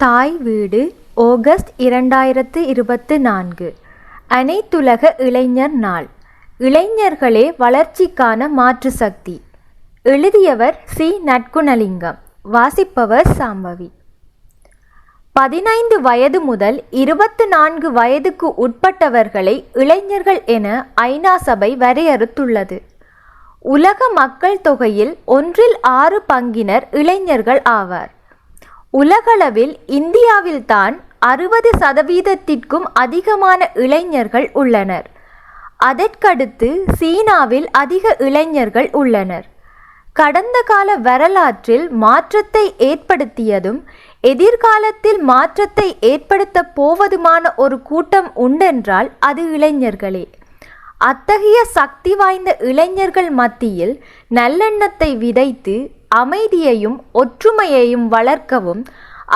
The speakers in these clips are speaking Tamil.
தாய் வீடு ஆகஸ்ட் இரண்டாயிரத்து இருபத்து நான்கு. அனைத்துலக இளைஞர் நாள். இளைஞர்களே வளர்ச்சிக்கான மாற்று சக்தி. எழுதியவர் சி. நட்குணலிங்கம் வாசிப்பவர் சாம்பவி. பதினைந்து வயது முதல் இருபத்து நான்கு வயதுக்கு உட்பட்டவர்களை இளைஞர்கள் என ஐநா சபை வரையறுத்துள்ளது. உலக மக்கள் தொகையில் ஒன்றில் ஆறு பங்கினர் இளைஞர்கள் ஆவார். உலகளவில் இந்தியாவில்தான் அறுபது சதவீதத்திற்கும் அதிகமான இளைஞர்கள் உள்ளனர். அதற்கடுத்து சீனாவில் அதிக இளைஞர்கள் உள்ளனர். கடந்த கால வரலாற்றில் மாற்றத்தை ஏற்படுத்தியதும் எதிர்காலத்தில் மாற்றத்தை ஏற்படுத்தப் போவதுமான ஒரு கூட்டம் உண்டென்றால் அது இளைஞர்களே. அத்தகைய சக்தி வாய்ந்த இளைஞர்கள் மத்தியில் நல்லெண்ணத்தை விதைத்து அமைதியையும் ஒற்றுமையையும் வளர்க்கவும்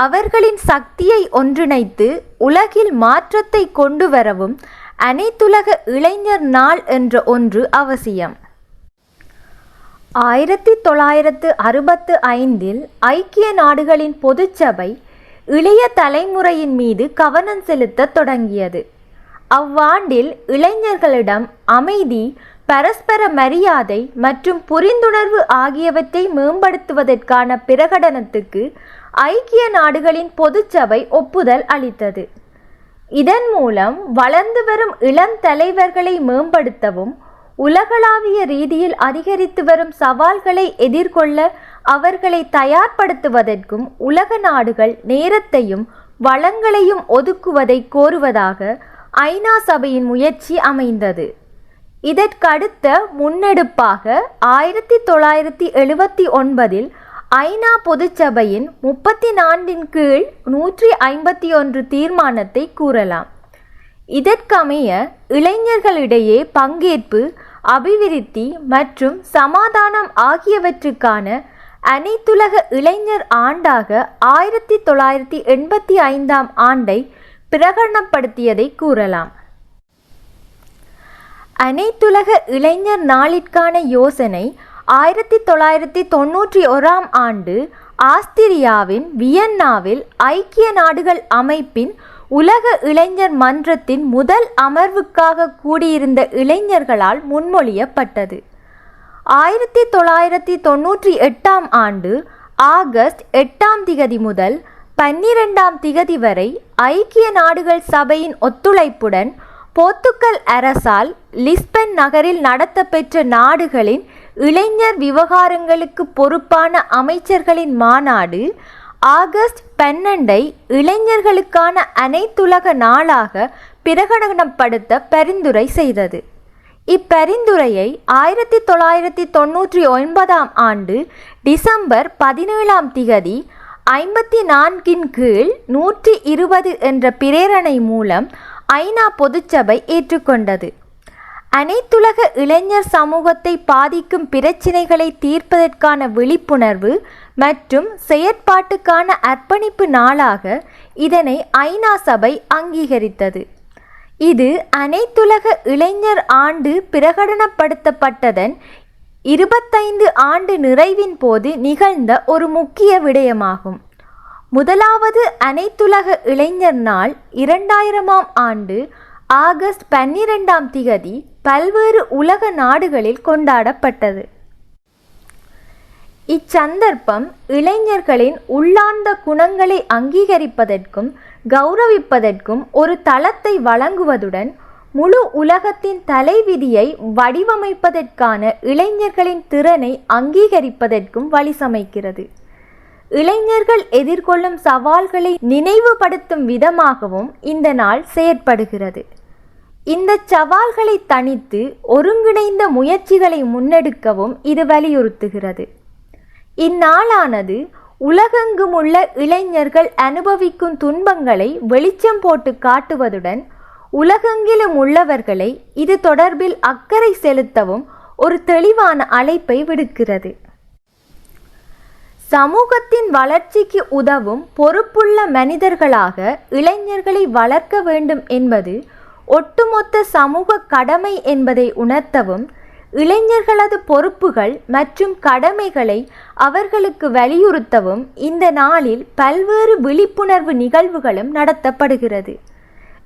அவர்களின் சக்தியை ஒன்றிணைத்து உலகில் மாற்றத்தை கொண்டு வரவும் அனைத்துலக இளைஞர் நாள் என்ற ஒன்று அவசியம். ஆயிரத்தி தொள்ளாயிரத்து அறுபத்து ஐந்தில் ஐக்கிய நாடுகளின் பொதுச்சபை இளைய தலைமுறையின் மீது கவனம் செலுத்த தொடங்கியது. அவ்வாண்டில் இளைஞர்களிடம் அமைதி பரஸ்பர மரியாதை மற்றும் புரிந்துணர்வு ஆகியவற்றை மேம்படுத்துவதற்கான பிரகடனத்துக்கு ஐக்கிய நாடுகளின் பொதுச்சபை ஒப்புதல் அளித்தது. இதன் மூலம் வளர்ந்து வரும் இளம் தலைவர்களை மேம்படுத்தவும் உலகளாவிய ரீதியில் அதிகரித்து வரும் சவால்களை எதிர்கொள்ள அவர்களை தயார்படுத்துவதற்கும் உலக நாடுகள் நேரத்தையும் வளங்களையும் ஒதுக்குவதை கோருவதாக ஐநா சபையின் முயற்சி அமைந்தது. இதற்கடுத்த முன்னெடுப்பாக ஆயிரத்தி தொள்ளாயிரத்தி எழுபத்தி ஒன்பதில் ஐநா பொதுச்சபையின் முப்பத்தி நான்கின் கீழ் நூற்றி ஐம்பத்தி ஒன்று தீர்மானத்தை கூறலாம். இதற்கமைய இளைஞர்களிடையே பங்கேற்பு அபிவிருத்தி மற்றும் சமாதானம் ஆகியவற்றுக்கான அனைத்துலக இளைஞர் ஆண்டாக ஆயிரத்தி தொள்ளாயிரத்தி எண்பத்தி ஐந்தாம் ஆண்டை பிரகடனப்படுத்தியதை கூறலாம். அனைத்துலக இளைஞர் நாளிற்கான யோசனை ஆயிரத்தி தொள்ளாயிரத்தி தொண்ணூற்றி ஓராம் ஆண்டு ஆஸ்திரியாவின் வியன்னாவில் ஐக்கிய நாடுகள் அமைப்பின் உலக இளைஞர் மன்றத்தின் முதல் அமர்வுக்காக கூடியிருந்த இளைஞர்களால் முன்மொழியப்பட்டது. ஆயிரத்தி தொள்ளாயிரத்தி தொண்ணூற்றி எட்டாம் ஆண்டு ஆகஸ்ட் எட்டாம் திகதி முதல் பன்னிரெண்டாம் திகதி வரை ஐக்கிய நாடுகள் சபையின் ஒத்துழைப்புடன் போர்த்துக்கல் அரசால் லிஸ்பன் நகரில் நடத்தப்பெற்ற நாடுகளின் இளைஞர் விவகாரங்களுக்கு பொறுப்பான அமைச்சர்களின் மாநாடு ஆகஸ்ட் பன்னெண்டை இளைஞர்களுக்கான அனைத்துலக நாளாக பிரகடனப்படுத்த பரிந்துரை செய்தது. இப்பரிந்துரையை ஆயிரத்தி தொள்ளாயிரத்தி தொண்ணூற்றி ஒன்பதாம் ஆண்டு டிசம்பர் பதினேழாம் திகதி ஐம்பத்தி நான்கின் கீழ் நூற்றி இருபது என்ற பிரேரணை மூலம் ஐநா பொதுச்சபை ஏற்றுக்கொண்டது. அனைத்துலக இளைஞர் சமூகத்தை பாதிக்கும் பிரச்சினைகளை தீர்ப்பதற்கான விழிப்புணர்வு மற்றும் செயற்பாட்டுக்கான அர்ப்பணிப்பு நாளாக இதனை ஐநா சபை அங்கீகரித்தது. இது அனைத்துலக இளைஞர் ஆண்டு பிரகடனப்படுத்தப்பட்டதன் இருபத்தைந்து ஆண்டு நிறைவின் போது நிகழ்ந்த ஒரு முக்கிய விடயமாகும். முதலாவது அனைத்துலக இளைஞர் நாள் இரண்டாயிரமாம் ஆண்டு ஆகஸ்ட் பன்னிரெண்டாம் திகதி பல்வேறு உலக நாடுகளில் கொண்டாடப்பட்டது. இச்சந்தர்ப்பம் இளைஞர்களின் உள்ளார்ந்த குணங்களை அங்கீகரிப்பதற்கும் கௌரவிப்பதற்கும் ஒரு தளத்தை வழங்குவதுடன் முழு உலகத்தின் தலைவிதியை வடிவமைப்பதற்கான இளைஞர்களின் திறனை அங்கீகரிப்பதற்கும் வழி சமைக்கிறது. இளைஞர்கள் எதிர்கொள்ளும் சவால்களை நினைவுபடுத்தும் விதமாகவும் இந்த நாள் செயற்படுகிறது. இந்த சவால்களை தனித்து ஒருங்கிணைந்த முயற்சிகளை முன்னெடுக்கவும் இது வலியுறுத்துகிறது. இந்நாளானது உலகெங்குமுள்ள இளைஞர்கள் அனுபவிக்கும் துன்பங்களை வெளிச்சம் போட்டு காட்டுவதுடன் உலகெங்கிலும் உள்ளவர்களை இது தொடர்பில் அக்கறை செலுத்தவும் ஒரு தெளிவான அழைப்பை விடுக்கிறது. சமூகத்தின் வளர்ச்சிக்கு உதவும் பொறுப்புள்ள மனிதர்களாக இளைஞர்களை வளர்க்க வேண்டும் என்பது ஒட்டுமொத்த சமூக கடமை என்பதை உணர்த்தவும் இளைஞர்களது பொறுப்புகள் மற்றும் கடமைகளை அவர்களுக்கு வலியுறுத்தவும் இந்த நாளில் பல்வேறு விழிப்புணர்வு நிகழ்வுகளும் நடத்தப்படுகிறது.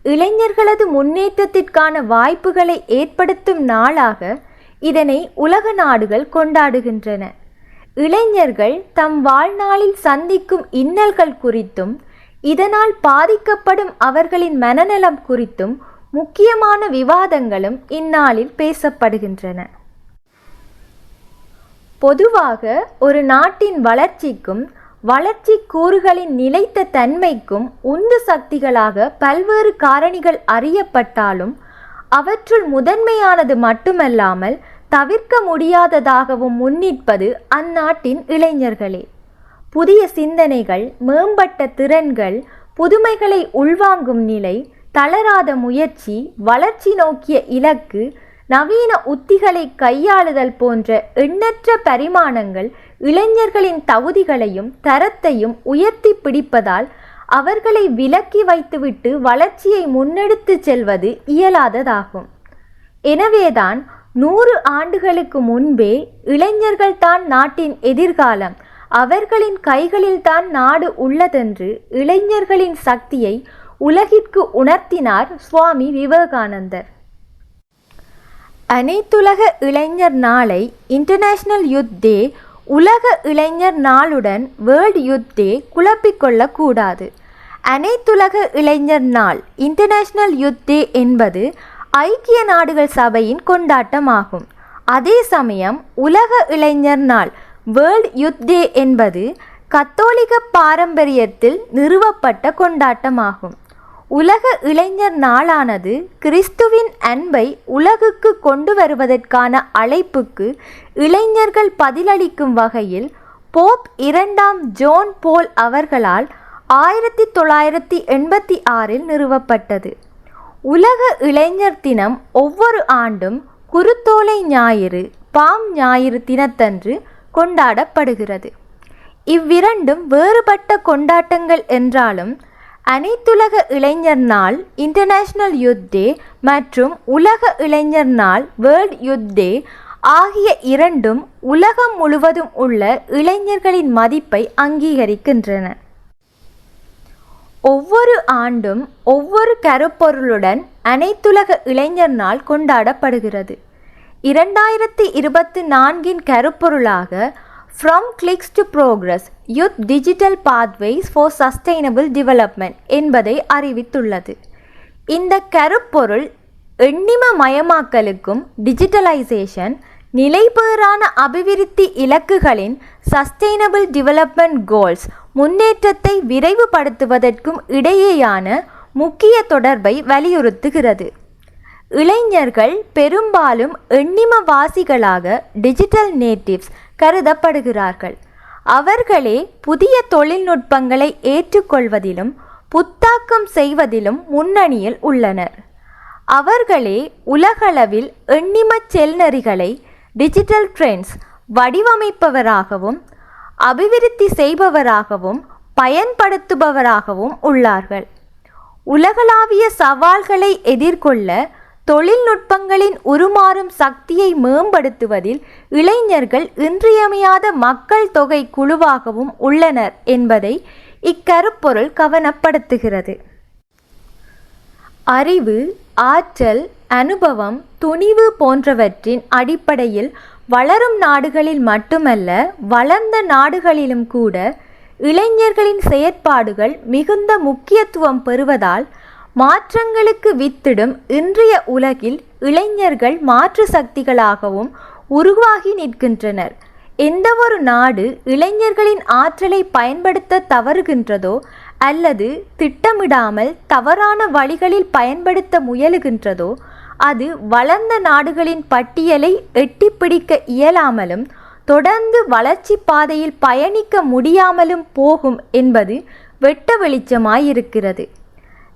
இளைஞர்களது முன்னேற்றத்திற்கான வாய்ப்புகளை ஏற்படுத்தும் நாளாக இதனை உலக நாடுகள் கொண்டாடுகின்றன. இளைஞர்கள் தம் வாழ்நாளில் சந்திக்கும் இன்னல்கள் குறித்தும் இதனால் பாதிக்கப்படும் அவர்களின் மனநலம் குறித்தும் முக்கியமான விவாதங்களும் இந்நாளில் பேசப்படுகின்றன. பொதுவாக ஒரு நாட்டின் வளர்ச்சிக்கும் வளர்ச்சி கூறுகளின் நிலைத்த தன்மைக்கும் உந்து சக்திகளாக பல்வேறு காரணிகள் அறியப்பட்டாலும் அவற்றுள் முதன்மையானது மட்டுமல்லாமல் தவிர்க்க முடியாததாகவும் முன்னிற்பது அந்நாட்டின் இளைஞர்களே. புதிய சிந்தனைகள் மேம்பட்ட திறன்கள் புதுமைகளை உள்வாங்கும் நிலை தளராத முயற்சி வளர்ச்சி நோக்கிய இலக்கு நவீன உத்திகளை கையாளுதல் போன்ற எண்ணற்ற பரிமாணங்கள் இளைஞர்களின் தகுதிகளையும் தரத்தையும் உயர்த்தி பிடிப்பதால் அவர்களை விலக்கி வைத்துவிட்டு வளர்ச்சியை முன்னெடுத்து செல்வது இயலாததாகும். எனவேதான் நூறு ஆண்டுகளுக்கு முன்பே இளைஞர்கள்தான் நாட்டின் எதிர்காலம். அவர்களின் கைகளில்தான் நாடு உள்ளதென்று இளைஞர்களின் சக்தியை உலகிற்கு உணர்த்தினார் சுவாமி விவேகானந்தர். அனைத்துலக இளைஞர் நாளை இன்டர்நேஷனல் யுத் டே உலக இளைஞர் நாளுடன் வேர்ல்ட் யுத் டே குழப்பிக்கொள்ளக்கூடாது அனைத்துலக இளைஞர் நாள் இன்டர்நேஷனல் யுத் டே என்பது ஐக்கிய நாடுகள் சபையின் கொண்டாட்டமாகும். அதே சமயம் உலக இளைஞர் நாள் வேர்ல்ட் யுத் டே என்பது கத்தோலிக்க பாரம்பரியத்தில் நிறுவப்பட்ட கொண்டாட்டமாகும். உலக இளைஞர் நாளானது கிறிஸ்துவின் அன்பை உலகுக்கு கொண்டு வருவதற்கான அழைப்புக்கு இளைஞர்கள் பதிலளிக்கும் வகையில் போப் இரண்டாம் ஜோன் போல் அவர்களால் ஆயிரத்தி தொள்ளாயிரத்தி எண்பத்தி ஆறில் நிறுவப்பட்டது. உலக இளைஞர் தினம் ஒவ்வொரு ஆண்டும் குருத்தோலை ஞாயிறு பாம் ஞாயிறு தினத்தன்று கொண்டாடப்படுகிறது. இவ்விரண்டும் வேறுபட்ட கொண்டாட்டங்கள் என்றாலும் அனைத்துலக இளைஞர் நாள் இன்டர்நேஷனல் யுத் டே மற்றும் உலக இளைஞர் நாள் வேர்ல்ட் யுத் டே ஆகிய இரண்டும் உலகம் முழுவதும் உள்ள இளைஞர்களின் மதிப்பை அங்கீகரிக்கின்றன. ஒவ்வொரு ஆண்டும் ஒவ்வொரு கருப்பொருளுடன் அனைத்துலக இளைஞர் நாள் கொண்டாடப்படுகிறது. இரண்டாயிரத்தி இருபத்தி நான்கின் கருப்பொருளாக from clicks to progress youth digital pathways for sustainable development என்பதை அறிவித்துள்ளது. இந்த கருப்பொருள் எண்ணிம மயமாக்கலுக்கும் டிஜிட்டலைசேஷன் நிலைபேறான அபிவிருத்தி இலக்குகளின் சஸ்டைனபிள் டெவலப்மெண்ட் கோல்ஸ் முன்னேற்றத்தை விரைவுபடுத்துவதற்கும் இடையேயான முக்கிய தொடர்பை வலியுறுத்துகிறது. இளைஞர்கள் பெரும்பாலும் எண்ணிமவாசிகளாக டிஜிட்டல் நேட்டிவ்ஸ் கருதப்படுகிறார்கள். அவர்களே புதிய தொழில்நுட்பங்களை ஏற்றுக்கொள்வதிலும் புத்தாக்கம் செய்வதிலும் முன்னணியில் உள்ளனர். அவர்களே உலகளவில் எண்ணிமச் செல்நெறிகளை டிஜிட்டல் ட்ரெண்ட்ஸ் வடிவமைப்பவராகவும் அபிவிருத்தி செய்பவராகவும் பயன்படுத்துபவராகவும் உள்ளார்கள். உலகளாவிய சவால்களை எதிர்கொள்ள தொழில்நுட்பங்களின் உருமாறும் சக்தியை மேம்படுத்துவதில் இளைஞர்கள் இன்றியமையாத மக்கள் தொகை குழுவாகவும் உள்ளனர் என்பதை இக்கருப்பொருள் கவனப்படுத்துகிறது. அறிவு ஆற்றல் அனுபவம் துணிவு போன்றவற்றின் அடிப்படையில் வளரும் நாடுகளில் மட்டுமல்ல வளர்ந்த நாடுகளிலும் கூட இளைஞர்களின் செயற்பாடுகள் மிகுந்த முக்கியத்துவம் பெறுவதால் மாற்றங்களுக்கு வித்திடும் இன்றைய உலகில் இளைஞர்கள் மாற்று சக்திகளாகவும் உருவாகி நிற்கின்றனர். எந்தவொரு நாடு இளைஞர்களின் ஆற்றலை பயன்படுத்த தவறுகின்றதோ அல்லது திட்டமிடாமல் தவறான வழிகளில் பயன்படுத்த முயலுகின்றதோ அது வளர்ந்த நாடுகளின் பட்டியலை எட்டிப்பிடிக்க இயலாமலும் தொடர்ந்து வளர்ச்சி பாதையில் பயணிக்க முடியாமலும் போகும் என்பது வெட்ட வெளிச்சமாயிருக்கிறது.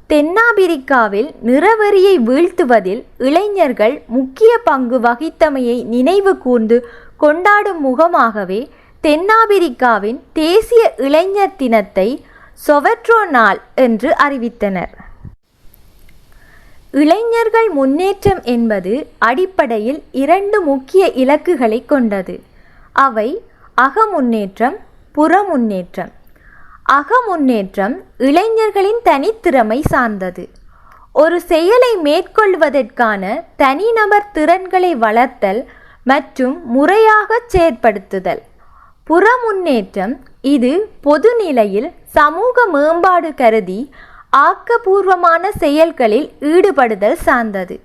தென்னாப்பிரிக்காவில் நிறவெறியை வீழ்த்துவதில் இளைஞர்கள் முக்கிய பங்கு வகித்தமையை நினைவு கூர்ந்து கொண்டாடும் முகமாகவே தென்னாப்பிரிக்காவின் தேசிய இளைஞர் தினத்தை சொவெட்ரோ நாள் என்று அறிவித்தனர். இளைஞர்கள் முன்னேற்றம் என்பது அடிப்படையில் இரண்டு முக்கிய இலக்குகளை கொண்டது. அவை அகமுன்னேற்றம் புறமுன்னேற்றம். அகமுன்னேற்றம் இளைஞர்களின் தனித்திறமை சார்ந்தது. ஒரு செயலை மேற்கொள்வதற்கான தனிநபர் திறன்களை வளர்த்தல் மற்றும் முறையாக செயற்படுத்துதல். புறமுன்னேற்றம் இது பொதுநிலையில் சமூக மேம்பாடு கருதி ஆக்கபூர்வமான செயல்களில் ஈடுபடுதல் சார்ந்தது.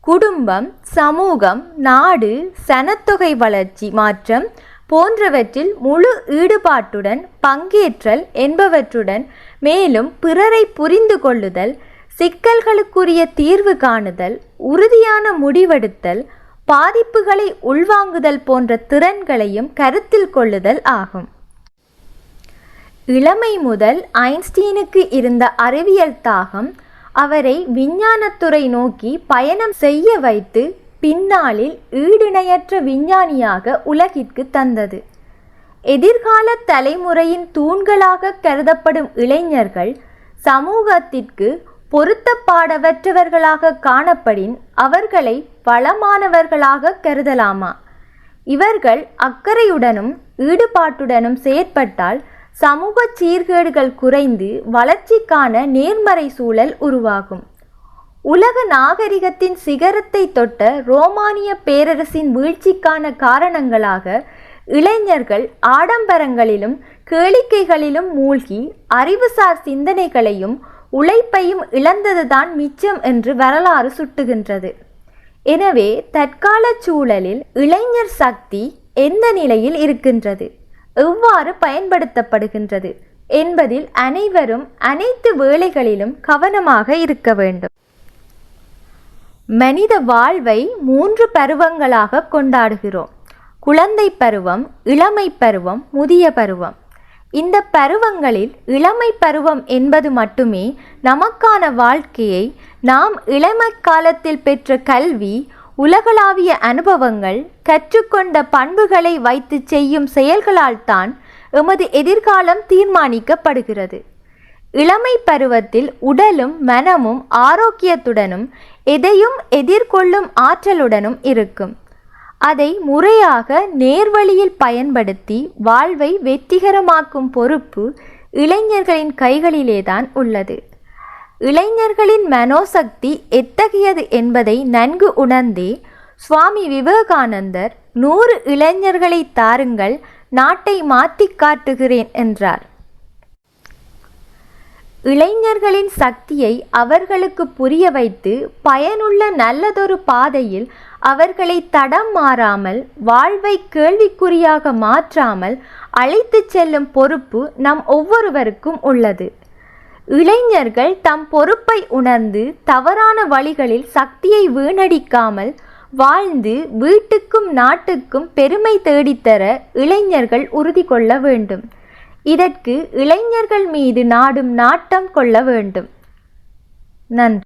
குடும்பம் சமூகம் நாடு சனத்தொகை வளர்ச்சி மாற்றம் போன்றவற்றில் முழு ஈடுபாட்டுடன் பங்கேற்றல் என்பவற்றுடன் மேலும் பிறரை புரிந்து கொள்ளுதல் சிக்கல்களுக்குரிய தீர்வு காணுதல் உறுதியான முடிவெடுத்தல் பாதிப்புகளை உள்வாங்குதல் போன்ற திறன்களையும் கருத்தில் கொள்ளுதல் ஆகும். இளமை முதல் ஐன்ஸ்டீனுக்கு இருந்த அறிவியல் தாகம் அவரை விஞ்ஞானத்துறை நோக்கி பயணம் செய்ய வைத்து பின்னாளில் ஈடிணையற்ற விஞ்ஞானியாக உலகிற்கு தந்தது. எதிர்கால தலைமுறையின் தூண்களாக கருதப்படும் இளைஞர்கள் சமூகத்திற்கு பொருத்தப்பாடவற்றவர்களாக காணப்படின் அவர்களை வளமானவர்களாக கருதலாமா? இவர்கள் அக்கறையுடனும் ஈடுபாட்டுடனும் செயற்பட்டால் சமூக சீர்கேடுகள் குறைந்து வளர்ச்சிக்கான நேர்மறை சூழல் உருவாகும். உலக நாகரிகத்தின் சிகரத்தை தொட்ட ரோமானிய பேரரசின் வீழ்ச்சிக்கான காரணங்களாக இளைஞர்கள் ஆடம்பரங்களிலும் கேளிக்கைகளிலும் மூழ்கி அறிவுசார் சிந்தனைகளையும் உழைப்பையும் இழந்ததுதான் மிச்சம் என்று வரலாறு சுட்டுகின்றது. எனவே தற்கால சூழலில் இளைஞர் சக்தி எந்த நிலையில் இருக்கின்றது? எவ்வாறு பயன்படுத்தப்படுகின்றது என்பதில் அனைவரும் அனைத்து வேளைகளிலும் கவனமாக இருக்க வேண்டும். மனித வாழ்வை மூன்று பருவங்களாக கொண்டாடுகிறோம். குழந்தை பருவம் இளமை பருவம் முதிய பருவம். இந்த பருவங்களில் இளமை பருவம் என்பது மட்டுமே நமக்கான வாழ்க்கையை நாம் இளமை காலத்தில் பெற்ற கல்வி உலகளாவிய அனுபவங்கள் கற்றுக்கொண்ட பண்புகளை வைத்து செய்யும் செயல்களால் தான் எமது எதிர்காலம் தீர்மானிக்கப்படுகிறது. இளமை பருவத்தில் உடலும் மனமும் ஆரோக்கியத்துடனும் எதையும் எதிர்கொள்ளும் ஆற்றலுடனும் இருக்கும். அதை முறையாக நேர்வழியில் பயன்படுத்தி வாழ்வை வெற்றிகரமாக்கும் பொறுப்பு இளைஞர்களின் கைகளிலேதான் உள்ளது. இளைஞர்களின் மனோசக்தி எத்தகையது என்பதை நன்கு உணர்ந்தே சுவாமி விவேகானந்தர் நூறு இளைஞர்களை தாருங்கள் நாட்டை மாற்றி காட்டுகிறேன் என்றார். இளைஞர்களின் சக்தியை அவர்களுக்கு புரிய வைத்து பயனுள்ள நல்லதொரு பாதையில் அவர்களை தடம் மாறாமல் வாழ்வை கேள்விக்குறியாக மாற்றாமல் அழைத்து செல்லும் பொறுப்பு நம் ஒவ்வொருவருக்கும் உள்ளது. இளைஞர்கள் தம் பொறுப்பை உணர்ந்து தவறான வழிகளில் சக்தியை வீணடிக்காமல் வாழ்ந்து வீட்டுக்கும் நாட்டுக்கும் பெருமை தேடித்தர இளைஞர்கள் உறுதி கொள்ள வேண்டும். இதற்கு இளைஞர்கள் மீது நாடும் நாட்டம் கொள்ள வேண்டும். நன்றி.